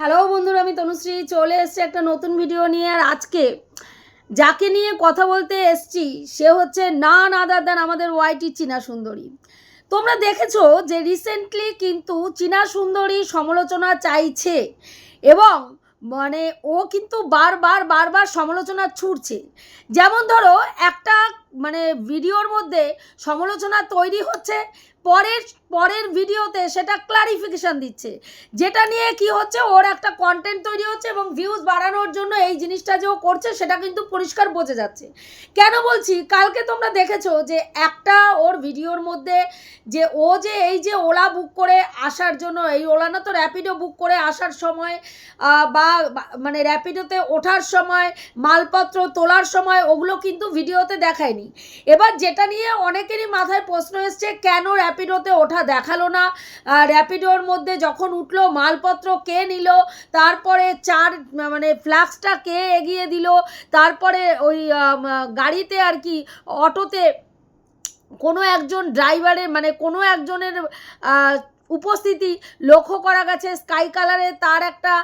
Hello বন্ধুরা, আমি তনুশ্রী। চলে এসেছি একটা নতুন ভিডিও নিয়ে। আর আজকে যাকে নিয়ে কথা বলতে এসছি, সে হচ্ছে না আদার দেন আমাদের ওয়াইটি চীনা সুন্দরী। তোমরা দেখেছ যে রিসেন্টলি কিন্তু চীনা সুন্দরী সমালোচনা চাইছে এবং মানে ও কিন্তু বারবার বারবার সমালোচনা ছুটছে যেমন ধরো, একটা মানে ভিডিওর মধ্যে সমালোচনা তৈরি হচ্ছে পরের পরের ভিডিওতে সেটা ক্লারিফিকেশন দিচ্ছে। যেটা নিয়ে কি হচ্ছে, ওর একটা কন্টেন্ট তৈরি হচ্ছে এবং ভিউজ বাড়ানোর জন্য এই জিনিসটা যে ও করছে, সেটা কিন্তু পরিষ্কার বোঝা যাচ্ছে। কেন বলছি? কালকে তোমরা দেখেছ যে একটা ওর ভিডিওর মধ্যে যে ও যে এই যে ওলা বুক করে আসার জন্য, এই ওলা না তো র্যাপিডো বুক করে আসার সময় বা মানে র্যাপিডোতে ওঠার সময়, মালপত্র তোলার সময়, ওগুলো কিন্তু ভিডিওতে দেখায়নি। এবার যেটা নিয়ে অনেকেরই মাথায় প্রশ্ন এসছে, কেন র্যাপিডোতে ওঠা দেখাল না। র্যাপিডোর মধ্যে যখন উঠল, মালপত্র কে নিল? তারপরে চার মানে ফ্লাক্সটা কে এগিয়ে দিল? তারপরে ওই গাড়িতে আর কি, অটোতে কোনো একজন ড্রাইভারের মানে কোনো একজনের উপস্থিতি লক্ষ্য করা গেছে। স্কাই কালারের তার একটা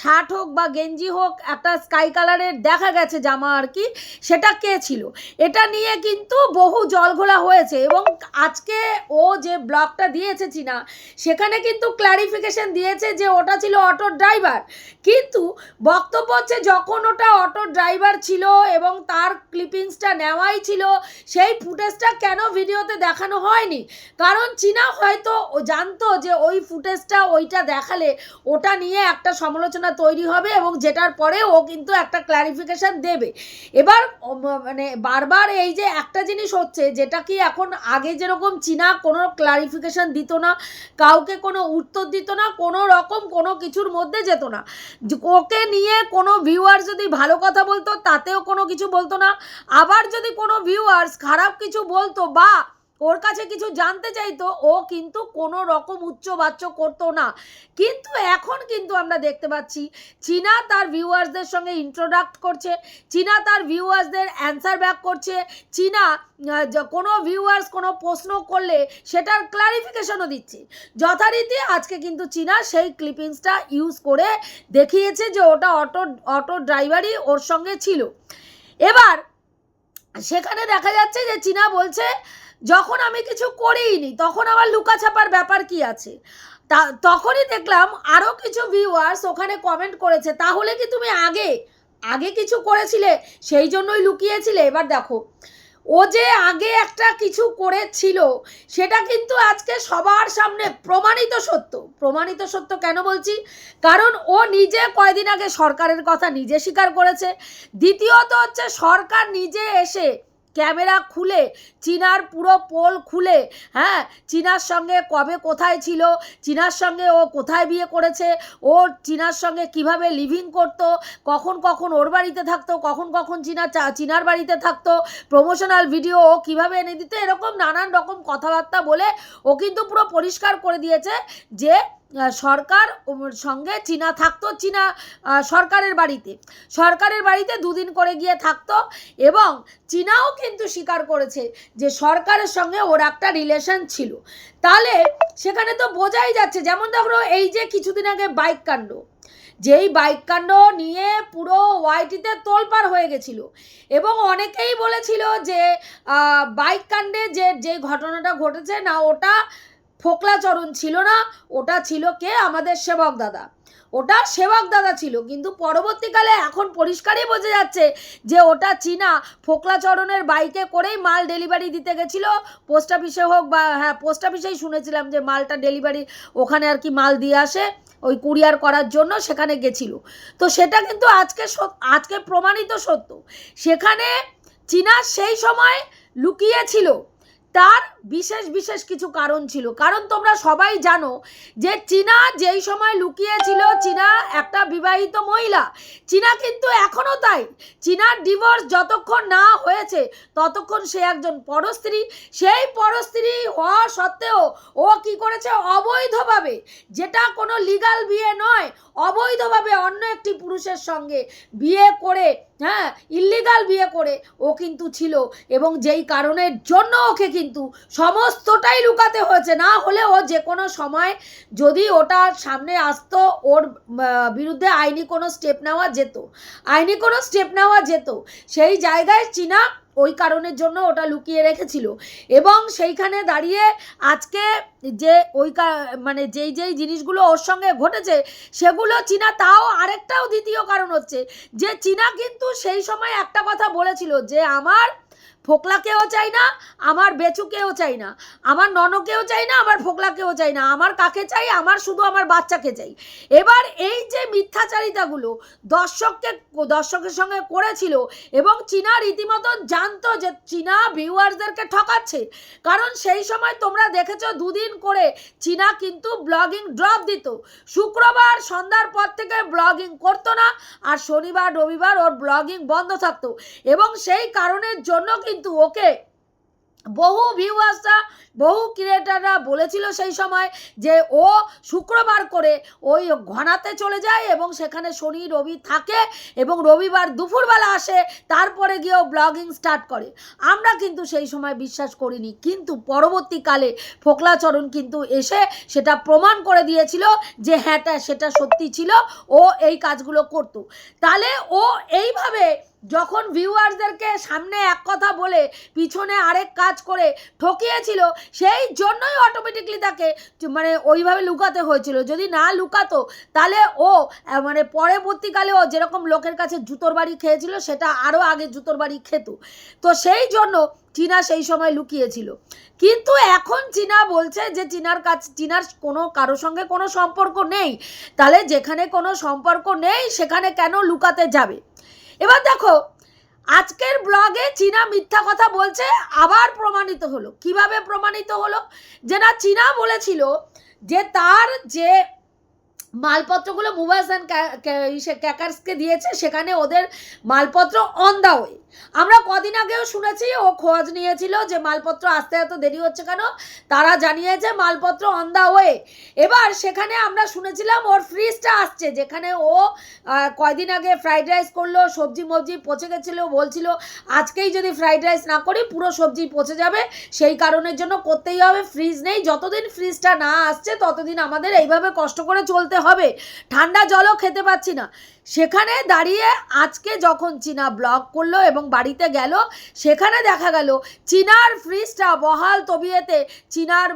শার্ট হোক বা গেঞ্জি হোক, একটা স্কাই কালারের দেখা গেছে জামা আর কি। সেটা কে ছিল? এটা নিয়ে কিন্তু বহু জলঘোলা হয়েছে এবং আজকে ও যে ব্লগটা দিয়েছে চিনা, সেখানে কিন্তু ক্ল্যারিফিকেশন দিয়েছে যে ওটা ছিল অটো ড্রাইভার কিন্তু বক্তব্য হচ্ছে যখন ওটা অটো ড্রাইভার ছিল এবং তার ক্লিপিংসটা নেওয়াই ছিল, সেই ফুটেজটা কেন ভিডিওতে দেখানো হয়নি? কারণ চীনা হয়তো ও জানতো যে ওই ফুটেজটা ওইটা দেখালে ওটা নিয়ে একটা সমালোচনা তৈরি হবে এবং যেটার পরে ও কিন্তু একটা ক্ল্যারিফিকেশন দেবে। এবার মানে বারবার এই যে একটা জিনিস হচ্ছে যেটা কি এখন আগে যেরকম চীনা কোনো ক্লারিফিকেশন দিত না, কাউকে কোনো উত্তর দিত না, কোনো রকম কোনো কিছুর মধ্যে যেত না। ওকে নিয়ে কোনো ভিউয়ার্স যদি ভালো কথা বলতো, তাতেও কোনো কিছু বলতো না। আবার যদি কোনো ভিউয়ার্স খারাপ কিছু বলতো বা ওর কাছে কিছু জানতে চাইতো, ও কিন্তু কোনো রকম উচ্চ বাচ্চ করতো না। কিন্তু এখন কিন্তু আমরা দেখতে পাচ্ছি, চীনা তার ভিউয়ার্সদের সঙ্গে ইন্ট্রোডাক্ট করছে, চীনা তার ভিউয়ার্সদের অ্যান্সার ব্যাক করছে, চীনা কোনো ভিউয়ার্স কোনো প্রশ্ন করলে সেটার ক্লারিফিকেশনও দিচ্ছে। যথারীতি আজকে কিন্তু চীনা সেই ক্লিপিংসটা ইউজ করে দেখিয়েছে যে ওটা অটো অটো ড্রাইভারই ওর সঙ্গে ছিল। এবার সেখানে দেখা যাচ্ছে যে চীনা বলছে যখন আমি কিছু করিনি তখন আবার লুকাছাপার ব্যাপার কি আছে? তা, তখনই দেখলাম আরও কিছু ভিউয়ার্স ওখানে কমেন্ট করেছে, তাহলে কি তুমি আগে আগে কিছু করেছিলে? সেই জন্যই লুকিয়েছিলে? এবার দেখো, ও যে আগে একটা কিছু করেছিল, সেটা কিন্তু আজকে সবার সামনে প্রমাণিত সত্য। প্রমাণিত সত্য কেন বলছি? কারণ ও নিজে কয়দিন আগে সরকারের কথা নিজে স্বীকার করেছে। দ্বিতীয়ত হচ্ছে সরকার নিজে এসে ক্যামেরা খুলে, চীনার পুরো পোল খুলে হ্যাঁ? চীনার সঙ্গে কবে কোথায় ছিল? চীনার সঙ্গে ও কোথায় বিয়ে করেছে? ও চীনার সঙ্গে কীভাবে লিভিং করতো? কখন কখন ওর বাড়িতে থাকতো? কখন কখন চীনা চীনার বাড়িতে থাকতো? প্রমোশনাল ভিডিও ও কীভাবে এনে দিত? এরকম নানান রকম কথাবার্তা বলে ও কিন্তু পুরো পরিষ্কার করে দিয়েছে যে সরকার সঙ্গে চীনা থাকতো, চীনা সরকারের বাড়িতে। সরকারের বাড়িতে দুদিন করে গিয়ে থাকতো এবং চীনাও কিন্তু স্বীকার করেছে যে সরকারের সঙ্গে ওর একটা রিলেশন ছিল। তাহলে সেখানে তো বোঝাই যাচ্ছে, যেমন ধরো এই যে কিছুদিন আগে বাইক কাণ্ড। যেই বাইক কাণ্ড নিয়ে পুরো ওয়াইটিতে তোলপাড় হয়ে গেছিল এবং অনেকেই বলেছিল যে বাইক কাণ্ডে যে যে ঘটনাটা ঘটেছে না, ওটা ফোকলাচরণ ছিল না, ওটা ছিল কে? আমাদের সেবক দাদা। ওটা সেবক দাদা ছিল, কিন্তু পরবর্তীকালে এখন পরিষ্কারই বোঝা যাচ্ছে যে ওটা চীনা। ফোকলাচরণের বাইকে করেই মাল ডেলিভারি দিতে গেছিল। পোস্ট অফিসে হোক বা হ্যাঁ পোস্ট অফিসেই শুনেছিলাম যে মালটা ডেলিভারি ওখানে আর কি মাল দিয়ে আসে, ওই কুরিয়ার করার জন্য সেখানে গেছিল। তো সেটা কিন্তু আজকে আজকে প্রমাণিত সত্য। সেখানে চীনা সেই সময় লুকিয়েছিল। তার বিশেষ বিশেষ কিছু কারণ ছিল। কারণ তোমরা সবাই জানো যে চীনা যেই সময় লুকিয়েছিল, চীনা একটা বিবাহিত মহিলা। চীনা কিন্তু এখনও তাই। চীনার ডিভোর্স যতক্ষণ না হয়েছে, ততক্ষণ সে একজন পরস্ত্রী। সেই পরস্ত্রী হওয়া সত্ত্বেও ও কি করেছে? অবৈধভাবে, যেটা কোনো লিগাল বিয়ে নয়, অবৈধভাবে অন্য একটি পুরুষের সঙ্গে বিয়ে করে হ্যাঁ ইল্লিগাল বিয়ে করে ও কিন্তু ছিল এবং যেই কারণের জন্য ওকে কিন্তু সমস্তটাই লুকাতে হয়েছে। না হলে ও যে কোনো সময় যদি ওটার সামনে আসতো, ওর বিরুদ্ধে আইনি কোনো স্টেপ নেওয়া যেত। আইনি কোনো স্টেপ নেওয়া যেত। সেই জায়গায় চীনা ওই কারণের জন্য ওটা লুকিয়ে রেখেছিল। এবং সেইখানে দাঁড়িয়ে আজকে যে ওই মানে যেই যেই জিনিসগুলো ওর সঙ্গে ঘটেছে, সেগুলো চীনা তাও আরেকটাও দ্বিতীয় কারণ হচ্ছে যে চীনা কিন্তু সেই সময় একটা কথা বলেছিল যে আমার ফোকলাকেও চাই না, আমার বেচুকেও চাই না, আমার ননকেও চাই না, আমার ফোকলাকেও চাই না, আমার কাকে চাই, আমার শুধু আমার বাচ্চাকে চাই। এবার এই যে মিথ্যাচারিতাগুলো দর্শককে, দর্শকের সঙ্গে করেছিল এবং চীনা রীতিমতো জানতো যে চীনা ভিউয়ার্সদেরকে ঠকাচ্ছে, কারণ সেই সময় তোমরা দেখেছ দুদিন করে চীনা কিন্তু ব্লগিং ড্রপ দিত। শুক্রবার সন্ধ্যার পর থেকে ব্লগিং করতো না, আর শনিবার, রবিবার ওর ব্লগিং বন্ধ থাকতো এবং সেই কারণের জন্য কিন্তু ওকে বহু ভিউয়ার্সরা বহু ক্রিয়েটাররা বলেছিল সেই সময় যে ও শুক্রবার করে ওই ঘনাতে চলে যায় এবং সেখানে শনি, রবি থাকে এবং রবিবার দুপুরবেলা আসে, তারপরে গিয়েও ব্লগিং স্টার্ট করে। আমরা কিন্তু সেই সময় বিশ্বাস করিনি, কিন্তু পরবর্তীকালে ফোকলাচরণ কিন্তু এসে সেটা প্রমাণ করে দিয়েছিল যে হ্যাঁটা সেটা সত্যি ছিল, ও এই কাজগুলো করতো। তাহলে ও এইভাবে যখন ভিউয়ার্সদেরকে সামনে এক কথা বলে পিছনে আরেক কাজ করে ঠকিয়েছিল, সেই জন্যই অটোমেটিকলি তাকে মানে ওইভাবে লুকাতে হয়েছিল। যদি না লুকাতো, তাহলে ও মানে পরবর্তীকালে ও যেরকম লোকের কাছে জুতোর বাড়ি খেয়েছিল, সেটা আরও আগে জুতোর বাড়ি খেত। তো সেই জন্য চীনা সেই সময় লুকিয়েছিল। কিন্তু এখন চীনা বলছে যে চীনার কাছ, চীনার কোনো কারও সঙ্গে কোনো সম্পর্ক নেই। তাহলে যেখানে কোনো সম্পর্ক নেই, সেখানে কেন লুকাতে যাবে? এবার দেখো, আজকের ব্লগে চীনা মিথ্যা কথা বলছে, আবার প্রমাণিত হলো। কীভাবে প্রমাণিত হলো? যে না চীনা বলেছিল যে তার যে মালপত্রগুলো মুভাস অ্যান্ড ক্যাকার্সকে দিয়েছে, সেখানে ওদের মালপত্র অন দা ওয়ে আমরা কদিন আগেও শুনেছি, ও খোঁজ নিয়েছিল যে মালপত্র আসতে এত দেরি হচ্ছে কেন, তারা জানিয়েছে মালপত্র অন দা ওয়ে এবার সেখানে আমরা শুনেছিলাম ওর ফ্রিজটা আসছে, যেখানে ও কয়দিন আগে ফ্রাইড রাইস করল, সবজি মবজি পচে গেছিল, বলছিল আজকেই যদি ফ্রাইড রাইস না করি, পুরো সবজি পচে যাবে, সেই কারণের জন্য করতেই হবে ফ্রিজ নেই। যতদিন ফ্রিজটা না আসছে, ততদিন আমাদের এইভাবে কষ্ট করে চলতে হবে। ঠান্ডা জলও খেতে পাচ্ছি না। সেখানে দাঁড়িয়ে আজকে যখন চীনা ব্লগ করল এবং বাড়িতে গেল, সেখানে দেখা গেল চীনার ফ্রিজটা বহাল তবিয়েতে চীনার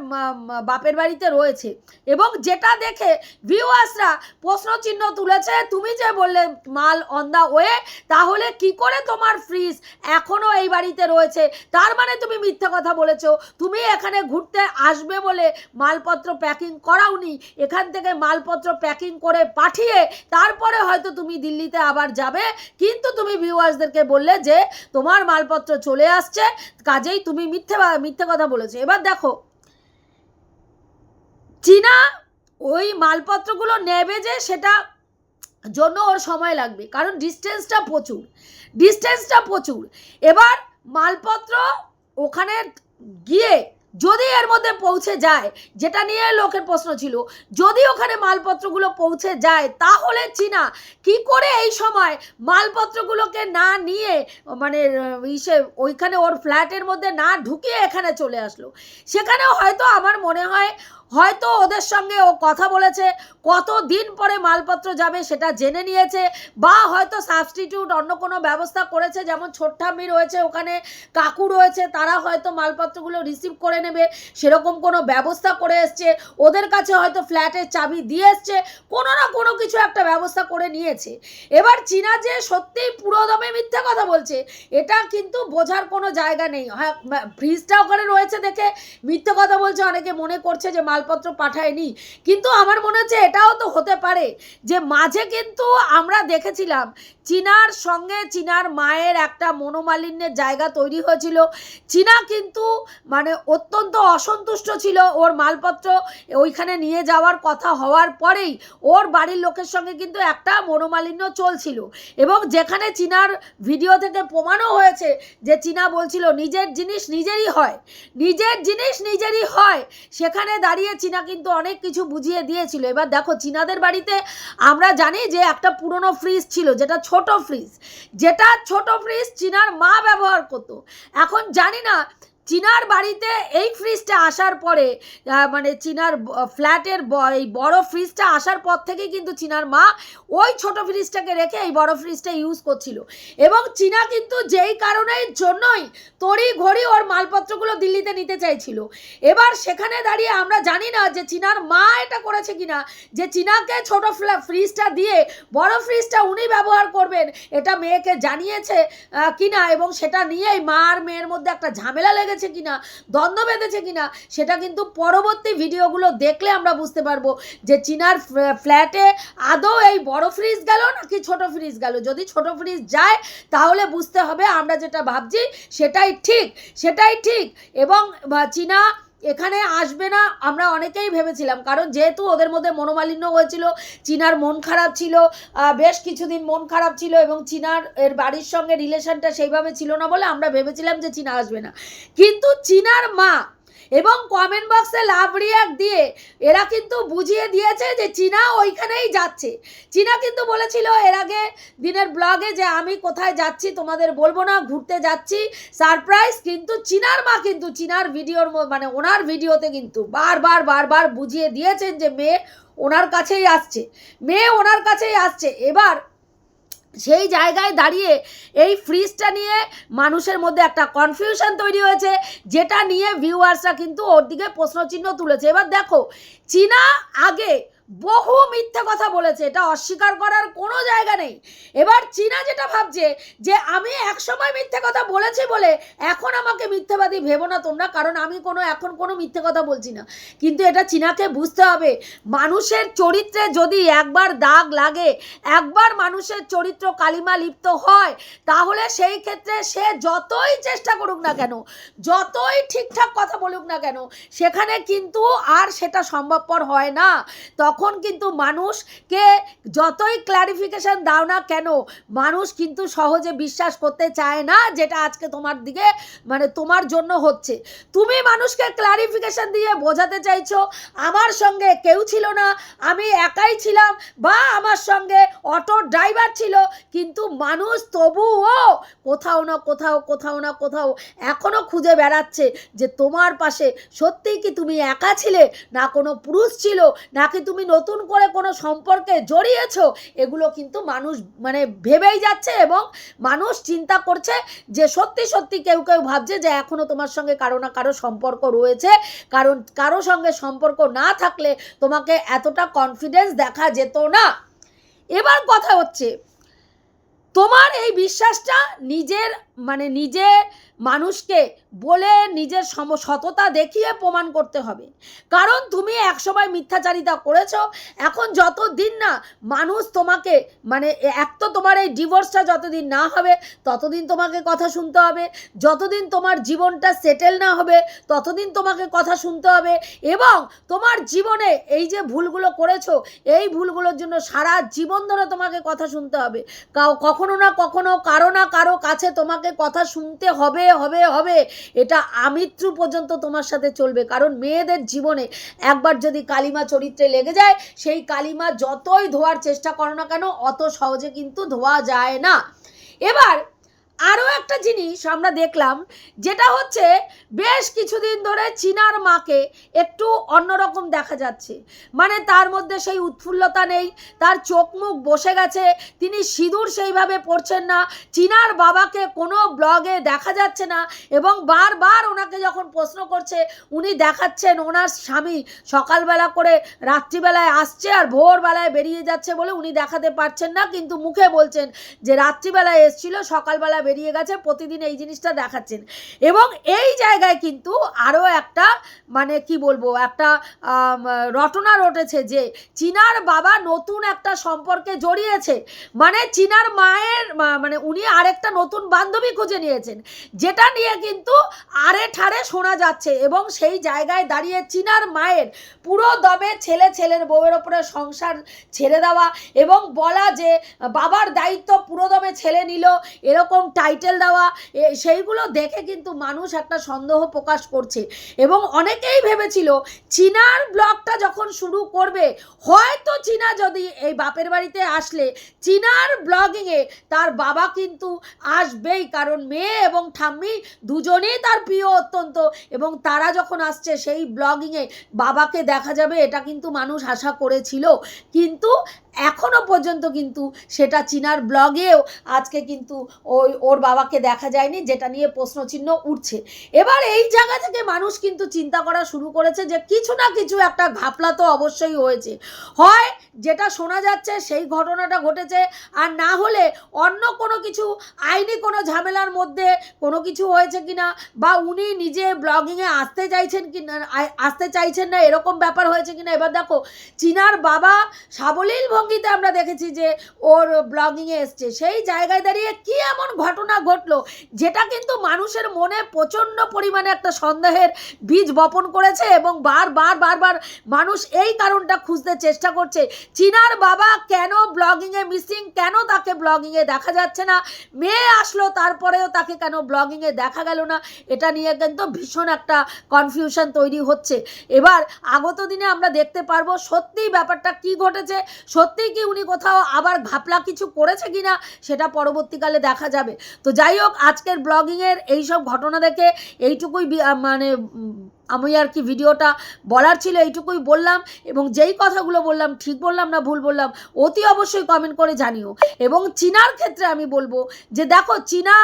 বাপের বাড়িতে রয়েছে। এবং যেটা দেখে ভিউয়ার্সরা প্রশ্নচিহ্ন তুলেছে, তুমি যে বললে মাল অন দা ওয়ে তাহলে কি করে তোমার ফ্রিজ এখনও এই বাড়িতে রয়েছে? তার মানে তুমি মিথ্যে কথা বলেছ। তুমি এখানে ঘুরতে আসবে বলে মালপত্র প্যাকিং করাওনি। এখান থেকে মালপত্র প্যাকিং করে পাঠিয়ে তারপরে হয়তো তুমি দিল্লিতে আবার যাবে, কিন্তু তুমি ভিউয়ার্সদেরকে বললে যে তোমার মালপত্র চলে আসছে, কাজেই তুমি মিথ্যে মিথ্যে কথা বলেছ। এবার দেখো, চীনা ওই মালপত্রগুলো নেবে যে সেটা জন্য ওর সময় লাগবে, কারণ ডিস্টেন্সটা প্রচুর ডিস্টেন্সটা প্রচুর। এবার মালপত্র ওখানে গিয়ে যদি এর মধ্যে পৌঁছে যায়, যেটা নিয়ে লোকের প্রশ্ন ছিল, যদি ওখানে মালপত্রগুলো পৌঁছে যায়, তাহলে চীনা কি করে এই সময় মালপত্রগুলোকে না নিয়ে মানে ইসে, ওইখানে ওর ফ্ল্যাটের মধ্যে না ঢুকিয়ে এখানে চলে আসলো? সেখানে হয়তো আমার মনে হয় হয়তো ওদের সঙ্গে ও কথা বলেছে কত দিন পরে মালপত্র যাবে সেটা জেনে নিয়েছে, বা হয়তো সাবস্টিটিউট অন্য কোনো ব্যবস্থা করেছে, যেমন ছোট্টাম্মি রয়েছে ওখানে, কাকু রয়েছে, তারা হয়তো মালপত্রগুলো রিসিভ করে নেবে, সেরকম কোনো ব্যবস্থা করে এসছে, ওদের কাছে হয়তো ফ্ল্যাটের চাবি দিয়ে এসছে, কোনো না কোনো কিছু একটা ব্যবস্থা করে নিয়েছে। এবার চীনা যে সত্যিই পুরোদমে মিথ্যা কথা বলছে, এটা কিন্তু বোঝার কোনো জায়গা নেই। হ্যাঁ ফ্রিজটা ওখানে রয়েছে দেখে মিথ্যে কথা বলছে, অনেকে মনে করছে যে মালপত্র পাঠায়নি। কিন্তু আমার মনে হচ্ছে এটাও তো হতে পারে যে মাঝে কিন্তু আমরা দেখেছিলাম চীনার সঙ্গে চীনার মায়ের একটা মনোমালিন্যের জায়গা তৈরি হয়েছিল। চীনা কিন্তু মানে অত্যন্ত অসন্তুষ্ট ছিল ওর মালপত্র ওইখানে নিয়ে যাওয়ার কথা হওয়ার পরেই ওর বাড়ির লোকের সঙ্গে কিন্তু একটা মনোমালিন্য চলছিল। এবং যেখানে চীনার ভিডিও থেকে প্রমাণও হয়েছে যে চীনা বলছিল, নিজের জিনিস নিজেরই হয়। নিজের জিনিস নিজেরই হয়। সেখানে দাঁড়িয়ে চীনা কিন্তু অনেক কিছু বুঝিয়ে দিয়েছিল। এবার দেখো, চীনাদের বাড়িতে আমরা জানি যে একটা পুরনো ফ্রিজ ছিল, যেটা ছোট ফ্রিজ যেটা ছোট ফ্রিজ চীনার মা ব্যবহার করতো। এখন জানি না চিনার বাড়িতে এই ফ্রিজটা আসার পরে মানে চিনার ফ্ল্যাটের এই বড় ফ্রিজটা আসার পর থেকেই কিন্তু চিনার মা ওই ছোট ফ্রিজটাকে রেখে এই বড় ফ্রিজটা ইউজ করছিল। এবং চীনা কিন্তু যেই কারণের জন্যই তড়ি ঘড়ি ওর মালপত্রগুলো দিল্লিতে নিতে চাইছিল। এবার সেখানে দাঁড়িয়ে আমরা জানি না যে চীনার মা এটা করেছে কিনা, যে চীনাকে ছোট ফ্রিজটা দিয়ে বড় ফ্রিজটা উনি ব্যবহার করবেন, এটা মেয়েকে জানিয়েছে কিনা, এবং সেটা নিয়েই মা আর মেয়ের মধ্যে একটা ঝামেলা লেগেছে কিনা, দ্বন্দ্ব বেঁধেছে কিনা, সেটা কিন্তু পরবর্তী ভিডিওগুলো দেখলে আমরা বুঝতে পারব যে চীনার ফ্ল্যাটে আদৌ এই বড় ফ্রিজ গেল নাকি ছোট ফ্রিজ গেল। যদি ছোট ফ্রিজ যায়, তাহলে বুঝতে হবে আমরা যেটা ভাবছি সেটাই ঠিক সেটাই ঠিক এবং চীনা এখানে আসবে না, আমরা অনেকেই ভেবেছিলাম। কারণ যেহেতু ওদের মধ্যে মনোমালিন্য হয়েছিল, চীনার মন খারাপ ছিল বেশ কিছুদিন মন খারাপ ছিল এবং চীনার এর বাড়ির সঙ্গে রিলেশনটা সেইভাবে ছিল না বলে আমরা ভেবেছিলাম যে চীনা আসবে না। কিন্তু চীনার মা এবং কমেন্ট বক্সে লাভ রিয়াক্ট দিয়ে এরা কিন্তু বুঝিয়ে দিয়েছে যে চীনা ওইখানেই যাচ্ছে। চীনা কিন্তু বলেছিল এর আগে দিনের ব্লগে যে আমি কোথায় যাচ্ছি, তোমাদের বলব না, ঘুরতে যাচ্ছি। সারপ্রাইজ কিন্তু চীনার মা কিন্তু, চীনার ভিডিওর মানে ওনার ভিডিওতে কিন্তু বারবার বারবার বুঝিয়ে দিয়েছেন যে মেয়ে ওনার কাছেই আসছে। মেয়ে ওনার কাছেই আসছে। এবার সেই জায়গায় দাঁড়িয়ে এই ফ্রিজটা নিয়ে মানুষের মধ্যে একটা কনফিউশন তৈরি হয়েছে, যেটা নিয়ে ভিউয়ার্সরা কিন্তু ওর দিকে প্রশ্নচিহ্ন তুলেছে। এবার দেখো, চীনা আগে বহু মিথ্যে কথা বলেছে, এটা অস্বীকার করার কোনো জায়গা নেই। এবার চীনা যেটা ভাবছে যে, আমি একসময় মিথ্যে কথা বলেছি বলে এখন আমাকে মিথ্যেবাদী ভেবো না তোমরা, কারণ আমি কোনো, এখন কোনো মিথ্যে কথা বলছি না। কিন্তু এটা চীনাকে বুঝতে হবে, মানুষের চরিত্রে যদি একবার দাগ লাগে, একবার মানুষের চরিত্র কালিমা লিপ্ত হয়, তাহলে সেই ক্ষেত্রে সে যতই চেষ্টা করুক না কেন, যতই ঠিকঠাক কথা বলুক না কেন, সেখানে কিন্তু আর সেটা সম্ভবপর হয় না। তখন কিন্তু মানুষকে যতই ক্লারিফিকেশন দাও না কেন, মানুষ কিন্তু সহজে বিশ্বাস করতে চায় না যেটা আজকে তোমার দিকে মানে তোমার জন্য হচ্ছে। তুমি মানুষকে ক্লারিফিকেশন দিয়ে বোঝাতে চাইছো, আমার সঙ্গে কেউ ছিল না, আমি একাই ছিলাম বা আমার সঙ্গে অটো ড্রাইভার ছিল, কিন্তু মানুষ তবুও কোথাও না কোথাও কোথাও না কোথাও এখনও খুঁজে বেড়াচ্ছে যে তোমার পাশে সত্যিই কি তুমি একা ছিলে, না কোনো পুরুষ ছিল, নাকি তুমি নতুন করে কোনো সম্পর্কে জড়িয়েছ, এগুলো কিন্তু মানুষ মানে ভেবেই যাচ্ছে এবং মানুষ চিন্তা করছে যে সত্যি সত্যি কেউ কেউ ভাবছে যে এখনও তোমার সঙ্গে কারও না কারও সম্পর্ক রয়েছে। কারণ কারও সঙ্গে সম্পর্ক না থাকলে তোমাকে এতটা কনফিডেন্স দেখা যেত না। এবার কথা হচ্ছে, তোমার এই বিশ্বাসটা নিজের মানে নিজে মানুষকে বলে নিজের সম সততা দেখিয়ে প্রমাণ করতে হবে। কারণ তুমি একসময় মিথ্যাচারিতা করেছ, এখন যত দিন না মানুষ তোমাকে মানে এক তো তোমার এই ডিভোর্সটা যতদিন না হবে, ততদিন তোমাকে কথা শুনতে হবে, যতদিন তোমার জীবনটা সেটেল না হবে, ততদিন তোমাকে কথা শুনতে হবে এবং তোমার জীবনে এই যে ভুলগুলো করেছ, এই ভুলগুলোর জন্য সারা জীবন ধরে তোমাকে কথা শুনতে হবে। কখনো না কখনো কারও না কারও কাছে তোমাকে কথা শুনতে হবে হবে হবে। এটা আমৃত্যু পর্যন্ত তোমার সাথে চলবে। কারণ মেয়েদের জীবনে একবার যদি কালিমা চরিত্রে লেগে যায়, সেই কালিমা যতই ধোয়ার চেষ্টা করো না কেন, অত সহজে কিন্তু ধোয়া যায় না। এবার আরও একটা জিনিস আমরা দেখলাম, যেটা হচ্ছে বেশ কিছুদিন ধরে চিনার মাকে একটু অন্যরকম দেখা যাচ্ছে। মানে তার মধ্যে সেই উৎফুল্লতা নেই, তার চোখ মুখ বসে গেছে, তিনি সিঁদুর সেইভাবে পড়ছেন না, চিনার বাবাকে কোনো ব্লগে দেখা যাচ্ছে না এবং বারবার ওনাকে যখন প্রশ্ন করছে, উনি দেখাচ্ছেন ওনার স্বামী সকালবেলা করে রাত্রিবেলায় আসছে আর ভোরবেলায় বেরিয়ে যাচ্ছে বলে উনি দেখাতে পারছেন না, কিন্তু মুখে বলছেন যে রাত্রিবেলায় এসছিল, সকালবেলা বেরিয়ে গেছে, প্রতিদিন এই জিনিসটা দেখাচ্ছেন। এবং এই জায়গায় কিন্তু আরও একটা মানে কি বলব, একটা রটনা রটেছে যে চীনার বাবা নতুন একটা সম্পর্কে জড়িয়েছে। মানে চীনার মায়ের মানে উনি আরেকটা নতুন বান্ধবী খুঁজে নিয়েছেন। যেটা নিয়ে কিন্তু আরে ঠারে শোনা যাচ্ছে এবং সেই জায়গায় দাঁড়িয়ে চীনার মায়ের পুরো দমে ছেলে ছেলের বউয়ের ওপরে সংসার ছেড়ে দেওয়া এবং বলা যে বাবার দায়িত্ব পুরোদমে ছেলে নিল, এরকম টাইটেল দেওয়া সেইগুলো দেখে কিন্তু মানুষ একটা সন্দেহ প্রকাশ করছে। এবং অনেকেই ভেবেছিল চীনার ব্লগটা যখন শুরু করবে, হয়তো চীনা যদি এই বাপের বাড়িতে আসলে, চীনার ব্লগিংয়ে তার বাবা কিন্তু আসবেই, কারণ মেয়ে এবং ঠাম্মি দুজনেই তার প্রিয় অত্যন্ত। এবং তারা যখন আসছে, সেই ব্লগিংয়ে বাবাকে দেখা যাবে, এটা কিন্তু মানুষ আশা করেছিল। কিন্তু এখনও পর্যন্ত কিন্তু সেটা চীনার ব্লগেও আজকে কিন্তু ওই ওর বাবাকে দেখা যায়নি, যেটা নিয়ে প্রশ্নচিহ্ন উঠছে। এবার এই জায়গা থেকে মানুষ কিন্তু চিন্তা করা শুরু করেছে যে কিছু না কিছু একটা ঘাপলা তো অবশ্যই হয়েছে। হয় যেটা শোনা যাচ্ছে সেই ঘটনাটা ঘটেছে, আর না হলে অন্য কোনো কিছু আইনি কোনো ঝামেলার মধ্যে কোনো কিছু হয়েছে কিনা, বা উনি নিজে ব্লগিংয়ে আসতে চাইছেন কি না আসতে চাইছেন না, এরকম ব্যাপার হয়েছে কি না এবার দেখো, চীনার বাবা সাবলীল ভঙ্গিতে আমরা দেখেছি যে ওর ব্লগিংয়ে এসছে। সেই জায়গায় দাঁড়িয়ে কি এমন ঘটনা ঘটলো, যেটা কিন্তু মানুষের মনে প্রচণ্ড পরিমাণে একটা সন্দেহের বীজ বপন করেছে এবং বারবার বারবার মানুষ এই কারণটা খুঁজতে চেষ্টা করছে, চীনার বাবা কেন ব্লগিংয়ে মিসিং, কেন তাকে ব্লগিংয়ে দেখা যাচ্ছে না, মেয়ে আসলো তারপরেও তাকে কেন ব্লগিংয়ে দেখা গেল না, এটা নিয়ে কিন্তু ভীষণ একটা কনফিউশন তৈরি হচ্ছে। এবার আগত দিনে আমরা দেখতে পারব সত্যিই ব্যাপারটা কি ঘটেছে সত্যিই কি উনি কোথাও আবার ঘাপলা কিছু করেছে কিনা? সেটা পরবর্তীকালে দেখা যাবে। তো যাই হোক, আজকের ব্লগিংয়ের এইসব ঘটনা দেখে এইটুকুই মানে আমি আর কি ভিডিওটা বলার ছিল, এইটুকুই বললাম এবং যেই কথাগুলো বললাম, ঠিক বললাম না ভুল বললাম, অতি অবশ্যই কমেন্ট করে জানিও। এবং চীনার ক্ষেত্রে আমি বলব যে, দেখো, চীনা,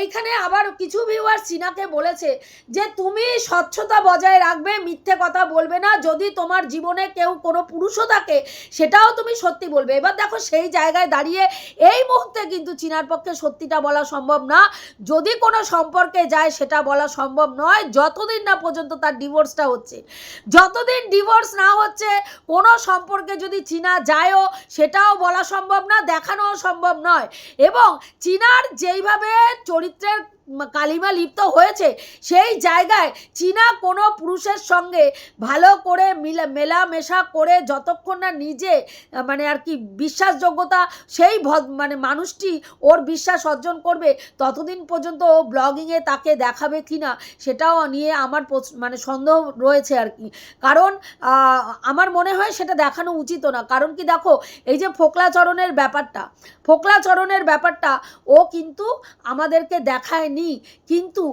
এইখানে আবার কিছু ভিউয়ার চীনাকে বলেছে যে, তুমি স্বচ্ছতা বজায় রাখবে, মিথ্যে কথা বলবে না, যদি তোমার জীবনে কেউ কোনো পুরুষও থাকে, সেটাও তুমি সত্যি বলবে। এবার দেখো, সেই জায়গায় দাঁড়িয়ে এই মুহূর্তে কিন্তু চীনার পক্ষে সত্যিটা বলা সম্ভব না। যদি কোনো সম্পর্কে যায়, সেটা বলা সম্ভব নয়। যতদিন না পর্যন্ত তার ডিভোর্সটা হচ্ছে। যতদিন ডিভোর্স না হচ্ছে, কোনো সম্পর্কে যদি চীনা যায়ও, সেটাও বলা সম্ভব না, দেখানোও সম্ভব নয়। এবং চীনার যেইভাবে চরিত্রের কালিমা লিপ্ত হয়েছে, সেই জায়গায় চীনা কোনো পুরুষের সঙ্গে ভালো করে মিলা মেলামেশা করে যতক্ষণ না নিজে মানে আর কি বিশ্বাসযোগ্যতা, সেই ভদ- মানে মানুষটি ওর বিশ্বাস অর্জন করবে, ততদিন পর্যন্ত ও ব্লগিংয়ে তাকে দেখাবে কি না সেটাও নিয়ে আমার মানে সন্দেহ রয়েছে আর কি। কারণ আমার মনে হয় সেটা দেখানো উচিত না। কারণ কি দেখো, এই যে ফোকলাচরণের ব্যাপারটা ফোকলাচরণের ব্যাপারটা ও কিন্তু আমাদেরকে দেখায়নি কিন্তু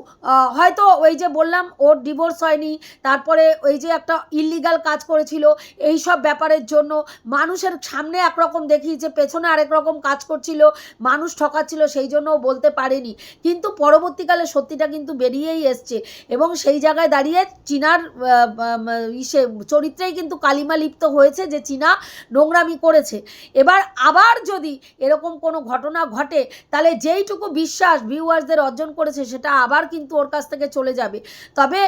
হয়তো ওই যে বললাম, ওর ডিভোর্স হয়নি, তারপরে ওই যে একটা ইলিগাল কাজ করেছিল এই সব ব্যাপারের জন্য মানুষের সামনে একরকম দেখিয়েছে, পেছনে আরেক রকম কাজ করছিল, মানুষ ঠকাচ্ছিল, সেই জন্য বলতে পারেনি। কিন্তু পরবর্তীকালে সত্যিটা কিন্তু বেরিয়েই এসছে এবং সেই জায়গায় দাঁড়িয়ে চীনার ইসে, চরিত্রেই কিন্তু কালিমা লিপ্ত হয়েছে যে চীনা নোংরামি করেছে। এবার আবার যদি এরকম কোনো ঘটনা ঘটে, তাহলে যেইটুকু বিশ্বাস ভিউয়ার্সদের অর্জন করেছে, সেটা আবার কিন্তু ওর কাছ থেকে চলে যাবে। তবে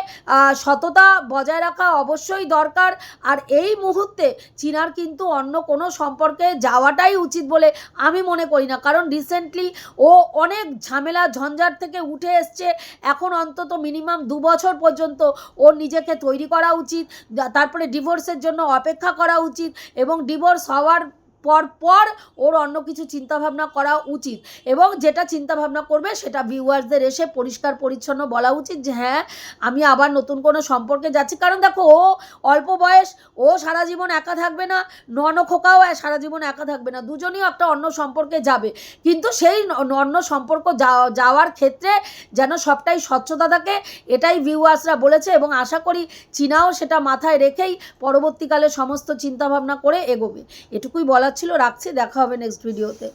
সততা বজায় রাখা অবশ্যই দরকার। আর এই মুহূর্তে চীনার কিন্তু অন্য কোনো সম্পর্কে যাওয়াটাই উচিত বলে আমি মনে করি না। কারণ রিসেন্টলি ও অনেক ঝামেলা, ঝঞ্ঝাট থেকে উঠে এসছে। এখন অন্তত মিনিমাম দু বছর পর্যন্ত ও নিজেকে তৈরি করা উচিত। তারপরে ডিভোর্সের জন্য অপেক্ষা করা উচিত এবং ডিভোর্স হওয়ার পর পর ওর অন্য কিছু চিন্তাভাবনা করা উচিত। এবং যেটা চিন্তাভাবনা করবে সেটা ভিউয়ার্সদের এসে পরিষ্কার পরিচ্ছন্ন বলা উচিত যে হ্যাঁ আমি আবার নতুন কোনো সম্পর্কে যাচ্ছি। কারণ দেখো, ও অল্প বয়স, ও সারা জীবন একা থাকবে না, নন খোকাও সারা জীবন একা থাকবে না, দুজনেই একটা অন্য সম্পর্কে যাবে। কিন্তু সেই অন্য সম্পর্ক যাওয়া- যাওয়ার ক্ষেত্রে যেন সবটাই স্বচ্ছতা থাকে, এটাই ভিউয়ার্সরা বলেছে এবং আশা করি চীনাও সেটা মাথায় রেখেই পরবর্তীকালে সমস্ত চিন্তাভাবনা করে এগোবে। এটুকুই বলার ছিল রাখছি দেখা হবে নেক্সট ভিডিওতে